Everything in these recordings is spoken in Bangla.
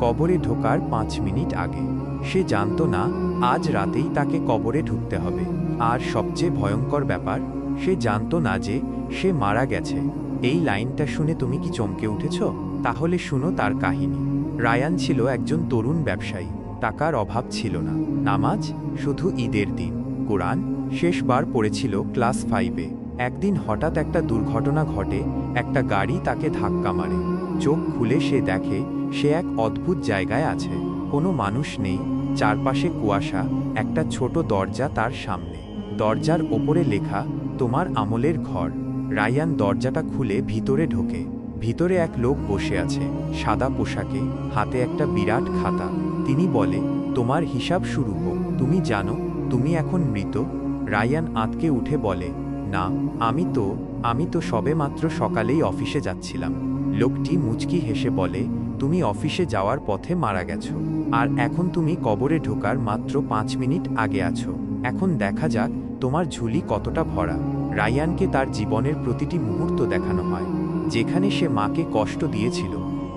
কবরে ঢোকার পাঁচ মিনিট আগে। সে জানত না, আজ রাতেই তাকে কবরে ঢুকতে হবে। আর সবচেয়ে ভয়ঙ্কর ব্যাপার, সে জানতো না যে, সে মারা গেছে। এই লাইনটা শুনে তুমি কি চমকে উঠেছ? তাহলে শুনো তার কাহিনী। রায়ান ছিল একজন তরুণ ব্যবসায়ী। টাকার অভাব ছিল না। নামাজ শুধু ঈদের দিন। কোরআন শেষবার পড়েছিল ক্লাস ফাইভে। একদিন হঠাৎ একটা দুর্ঘটনা ঘটে, একটা গাড়ি তাকে ধাক্কা মারে। চোখ খুলে সে দেখে সে এক অদ্ভুত জায়গায় আছে। কোনো মানুষ নেই, চারপাশে কুয়াশা, একটা ছোট দরজা তার সামনে। দরজার ওপরে লেখা, তোমার আমলের ঘর। রায়ান দরজাটা খুলে ভিতরে ঢোকে। ভিতরে এক লোক বসে আছে, সাদা পোশাকে, হাতে একটা বিরাট খাতা। তিনি বলে, তোমার হিসাব শুরু হোক। তুমি জানো, তুমি এখন মৃত? রায়ান আঁতকে উঠে বলে না, আমি তো আমি তো সবেমাত্র সকালেই অফিসে যাচ্ছিলাম। লোকটি মুচকি হেসে বলে, তুমি অফিসে যাওয়ার পথে মারা গেছো। আর এখন তুমি কবরে ঢোকার মাত্র পাঁচ মিনিট আগে আছো। এখন দেখা যাক, তোমার ঝুলি কতটা ভরা। রায়ানকে তার জীবনের প্রতিটি মুহূর্ত দেখানো হয়। যেখানে সে মাকে কষ্ট দিয়েছিল,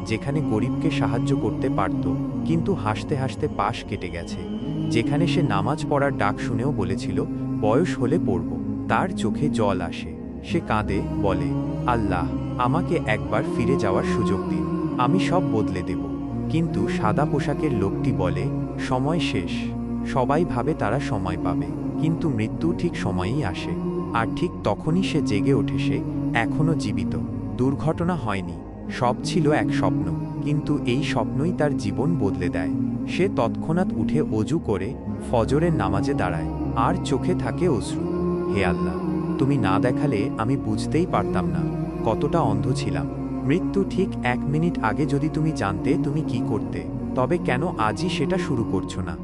যেখানে গরিবকে সাহায্য করতে পারত, কিন্তু হাসতে হাসতে পাশ কেটে গেছে। যেখানে সে নামাজ পড়ার ডাক শুনেও বলেছিল, বয়স হলে পড়ব। তার চোখে জল আসে। সে কাঁদে, বলে, আল্লাহ, আমাকে একবার ফিরে যাওয়ার সুযোগ দিন, আমি সব বদলে দেব। কিন্তু সাদা পোশাকের লোকটি বলে, সময় শেষ, সবাই ভাবে তারা সময় পাবে, কিন্তু মৃত্যু ঠিক সময়েই আসে, আর ঠিক তখনই সে জেগে ওঠে সে এখনও জীবিত। দুর্ঘটনা হয়নি, সব ছিল এক স্বপ্ন, কিন্তু এই স্বপ্নই তার জীবন বদলে দেয়। সে তৎক্ষণাৎ উঠে অজু করে, ফজরের নামাজে দাঁড়ায়, আর চোখে থাকে অশ্রু। হে আল্লাহ, তুমি না দেখালে আমি বুঝতেই পারতাম না, কতটা অন্ধ ছিলাম। মৃত্যু ঠিক এক মিনিট আগে যদি তুমি জানতে তুমি কি করতে, তবে কেন আজই সেটা শুরু করছ না?